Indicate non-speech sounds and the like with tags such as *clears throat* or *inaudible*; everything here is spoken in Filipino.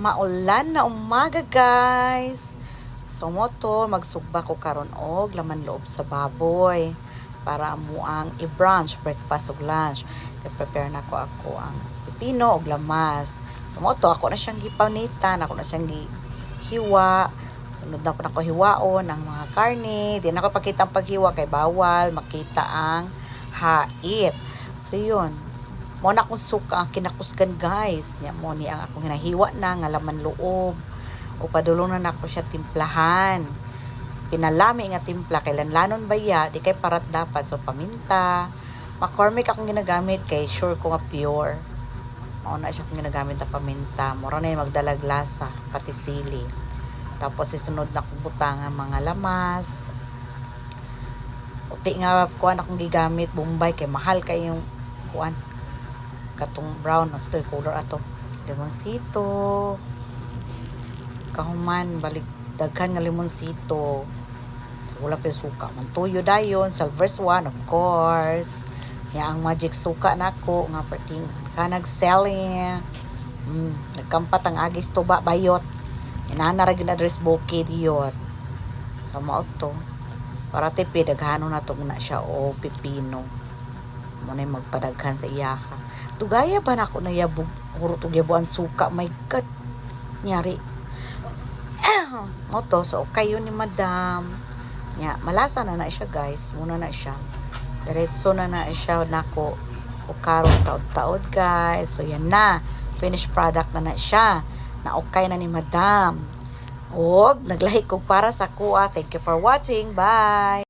Maulan na umaga guys. So mo to magsugba ko karon og laman loob sa baboy para amo ang i-brunch, breakfast ug lunch. I-prepare na ko ako ang pipino ug lamas. So mo to ako na siyang gipanitan, ako na siyang gihiwa. Sunod na ko na ko hiwaon ang mga karne. Di na ko pakita ang paghiwa kay bawal makita ang hait. So yun, mo na akong suka ang kinakusgan guys. Nya mo ni ang akong hinahiwa na nga laman loob. O padulong na nako siya timplahan. Pinalami nga timpla kay lanlanon ba ya? Di kay parat dapat so paminta. McCormick akong ginagamit kay sure ko nga pure. Mao na siya akong ginagamit na paminta. Mura na yung magdalag lasa pati sili. Tapos isunod na kong butang ang mga lamas. Uti nga kuan akong gigamit Bombay kay mahal kay yung kuan katong brown as to color ato. Limonsito kahuman balik daghan nga limonsito wala pa suka. Man tuyo dayon silver's one of course. Ya ang magic suka nako nga perting kanag selling. Mm, nagkampat ang agis tuba bayot. Inana ra gyud address bukid yot. Sa mao to. Para tipid daghano na to na siya o pipino mo na magpadaghan sa iyaha tugaya ba na ako na yabog huro to yabuan suka my god. Nyari *clears throat* mo to so kayo ni madam. Nya malasa na na siya guys. Muna na siya. Diretso na na siya nako. O karon taod-taod guys. So yan na. Finished product na na siya. Na okay na ni madam. Og naglahi ko para sa kuha. Thank you for watching. Bye